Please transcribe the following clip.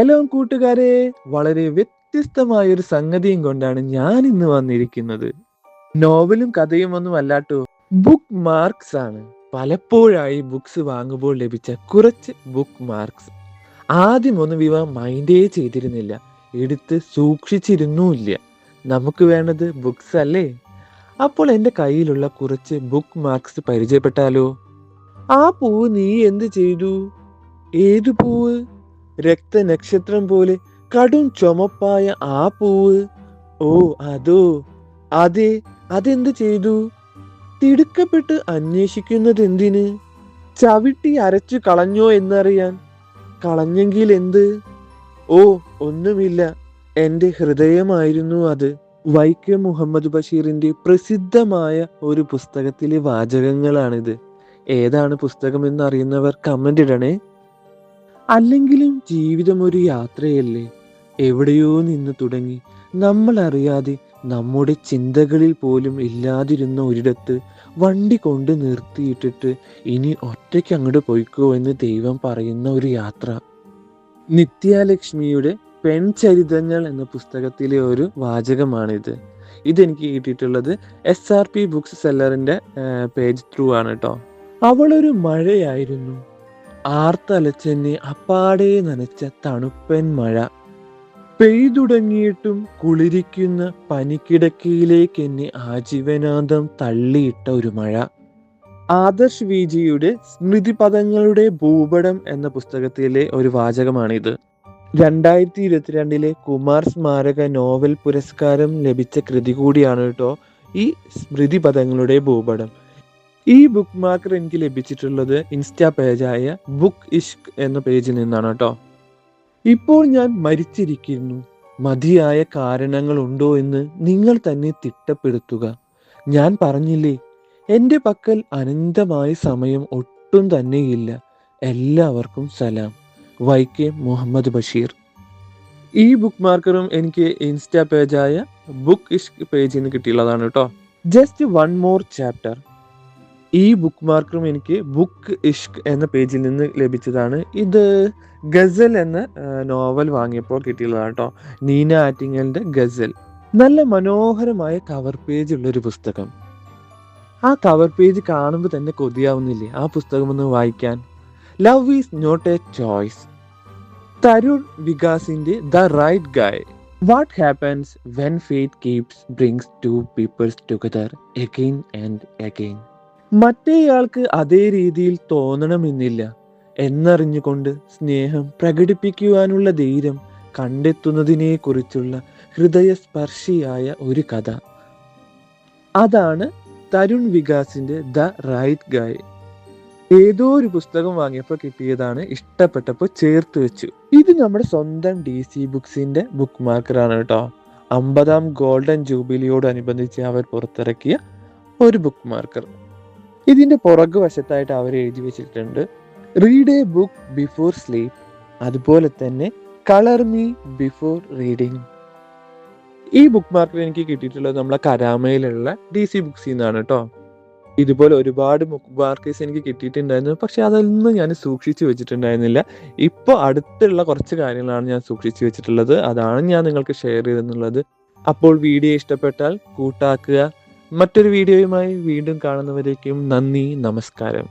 Hello കൂട്ടുകാരെ വളരെ വ്യത്യസ്തമായ ഒരു സംഗതിയും കൊണ്ടാണ് ഞാൻ ഇന്ന് വന്നിരിക്കുന്നത്. നോവലും കഥയും ഒന്നും അല്ലാട്ടോ ബുക്ക് മാർക്സ് ആണ്. പലപ്പോഴായി ബുക്സ് വാങ്ങുമ്പോൾ ലഭിച്ച കുറച്ച് ബുക്ക് മാർക്സ് ആദ്യമൊന്നും ഇവ മൈൻഡേ ചെയ്തിരുന്നില്ല. എടുത്ത് സൂക്ഷിച്ചിരുന്നുമില്ല. നമുക്ക് വേണ്ടത് ബുക്സ് അല്ലേ? അപ്പോൾ എന്റെ കയ്യിലുള്ള കുറച്ച് ബുക്ക് മാർക്സ് പരിചയപ്പെട്ടാലോ? ആ പൂവ് നീ എന്ത് ചെയ്തു? ഏതു പൂവ്? രക്തനക്ഷത്രം പോലെ കടും ചുമപ്പായ ആ പൂവ്. ഓ അതോ? അതെ അതെന്ത് ചെയ്തു? തിടുക്കപ്പെട്ട് അന്വേഷിക്കുന്നത് എന്തിന് ചവിട്ടി അരച്ചു കളഞ്ഞോ എന്നറിയാൻ. കളഞ്ഞെങ്കിൽ എന്ത്? ഓ ഒന്നുമില്ല. എന്റെ ഹൃദയമായിരുന്നു അത്. വൈക്കം മുഹമ്മദ് ബഷീറിന്റെ പ്രസിദ്ധമായ ഒരു പുസ്തകത്തിലെ വാചകങ്ങളാണിത്. ഏതാണ് പുസ്തകം എന്ന് അറിയുന്നവർ കമന്റ് ഇടണേ. അല്ലെങ്കിലും ജീവിതം ഒരു യാത്രയല്ലേ? എവിടെയോ നിന്ന് തുടങ്ങി. നമ്മൾ അറിയാതെ നമ്മുടെ ചിന്തകളിൽ പോലും ഇല്ലാതിരുന്ന ഒരിടത്ത് വണ്ടി കൊണ്ട് നിർത്തിയിട്ടിട്ട് ഇനി ഒറ്റയ്ക്ക് അങ്ങോട്ട് പോയിക്കോ എന്ന് ദൈവം പറയുന്ന ഒരു യാത്ര. നിത്യാലക്ഷ്മിയുടെ പെൺചരിതങ്ങൾ എന്ന പുസ്തകത്തിലെ ഒരു വാചകമാണിത്. ഇതെനിക്ക് കിട്ടിയിട്ടുള്ളത് എസ് ആർ പി ബുക്സ് സെല്ലറിന്റെ പേജ് ത്രൂ ആണ് കേട്ടോ അവളൊരു മഴയായിരുന്നു. ആർത്തലച്ചെന്നെ അപ്പാടെ നനച്ച തണുപ്പൻ മഴ. പെയ്തുടങ്ങിയിട്ടും കുളിരിക്കുന്ന പനിക്കിടക്കയിലേക്ക് എന്നെ ആജീവനാന്തം തള്ളിയിട്ട ഒരു മഴ. ആദർശ് വിജിയുടെ സ്മൃതിപദങ്ങളുടെ ഭൂപടം എന്ന പുസ്തകത്തിലെ ഒരു വാചകമാണിത്. രണ്ടായിരത്തി ഇരുപത്തിരണ്ടിലെ കുമാർ സ്മാരക നോവൽ പുരസ്കാരം ലഭിച്ച കൃതി കൂടിയാണ് കേട്ടോ ഈ സ്മൃതിപദങ്ങളുടെ ഭൂപടം. ഈ ബുക്ക് മാർക്കർ എനിക്ക് ലഭിച്ചിട്ടുള്ളത് ഇൻസ്റ്റാ പേജായ ബുക്ക് ഇഷ്ക് എന്ന പേജിൽ നിന്നാണ് കേട്ടോ. ഇപ്പോൾ ഞാൻ മരിച്ചിരിക്കുന്നു. മതിയായ കാരണങ്ങൾ ഉണ്ടോ എന്ന് നിങ്ങൾ തന്നെ തിട്ടപ്പെടുത്തുക. ഞാൻ പറഞ്ഞില്ലേ എന്റെ പക്കൽ അനന്തമായ സമയം ഒട്ടും തന്നെയില്ല. എല്ലാവർക്കും സലാം. Y K Muhammad Basheer. ഈ ബുക്ക് മാർക്കറും എനിക്ക് ഇൻസ്റ്റാ പേജായ ബുക്ക് ഇഷ്ക് പേജിൽ നിന്ന് കിട്ടിയുള്ളതാണ് കേട്ടോ. ജസ്റ്റ് വൺ മോർ ചാപ്റ്റർ ഈ ബുക്ക് മാർക്കും എനിക്ക് ബുക്ക് ഇഷ്ക് എന്ന പേജിൽ നിന്ന് ലഭിച്ചതാണ്. ഇത് ഗസൽ എന്ന നോവൽ വാങ്ങിയപ്പോൾ കിട്ടിയുള്ളതാണ് കേട്ടോ നീന ആറ്റിങ്ങലിന്റെ ഗസൽ. നല്ല മനോഹരമായ കവർ പേജ് ഉള്ള ഒരു പുസ്തകം. ആ കവർ പേജ് കാണുമ്പോൾ തന്നെ കൊതിയാവുന്നില്ലേ? ആ പുസ്തകം ഒന്ന് വായിക്കാൻ. Love is not a choice Tarun വികാസിന്റെ the right guy what happens when faith keeps brings two peoples together again and again മറ്റേയാൾക്ക് അതേ രീതിയിൽ തോന്നണമെന്നില്ല. എന്നറിഞ്ഞുകൊണ്ട് സ്നേഹം പ്രകടിപ്പിക്കുവാനുള്ള ധൈര്യം കണ്ടെത്തുന്നതിനെ കുറിച്ചുള്ള ഹൃദയസ്പർശിയായ ഒരു കഥ. അതാണ് തരുൺ വികാസിന്റെ ദ റൈറ്റ് ഗായ്. ഏതോ ഒരു പുസ്തകം വാങ്ങിയപ്പോൾ കിട്ടിയതാണ് ഇഷ്ടപ്പെട്ടപ്പോൾ ചേർത്ത് വെച്ചു. ഇത് നമ്മുടെ സ്വന്തം ഡി സി ബുക്സിന്റെ ബുക്ക് മാർക്കറാണ് കേട്ടോ. അമ്പതാം ഗോൾഡൻ ജൂബിലിയോടനുബന്ധിച്ച് അവർ പുറത്തിറക്കിയ ഒരു ബുക്ക് മാർക്കർ ഇതിന്റെ പുറകു വശത്തായിട്ട് അവർ എഴുതി വെച്ചിട്ടുണ്ട് read a book before sleep അതുപോലെ തന്നെ കളർ മീ ബിഫോർ റീഡിങ് ഈ ബുക്ക് മാർക്കിൽ എനിക്ക് കിട്ടിയിട്ടുള്ളത് നമ്മളെ കരാമയിലുള്ള ഡി സി ബുക്സിൽ നിന്നാണ് കേട്ടോ ഇതുപോലെ ഒരുപാട് ബുക്ക് മാർക്കേഴ്സ് എനിക്ക് കിട്ടിയിട്ടുണ്ടായിരുന്നു പക്ഷെ അതൊന്നും ഞാൻ സൂക്ഷിച്ചു വെച്ചിട്ടുണ്ടായിരുന്നില്ല. ഇപ്പോൾ അടുത്തുള്ള കുറച്ച് കാര്യങ്ങളാണ് ഞാൻ സൂക്ഷിച്ചു വെച്ചിട്ടുള്ളത്. അതാണ് ഞാൻ നിങ്ങൾക്ക് ഷെയർ ചെയ്തെന്നുള്ളത്. അപ്പോൾ വീഡിയോ ഇഷ്ടപ്പെട്ടാൽ കൂട്ടാക്കുക മറ്റൊരു വീഡിയോയുമായി വീണ്ടും കാണുന്നവരേക്കും നന്ദി നമസ്കാരം.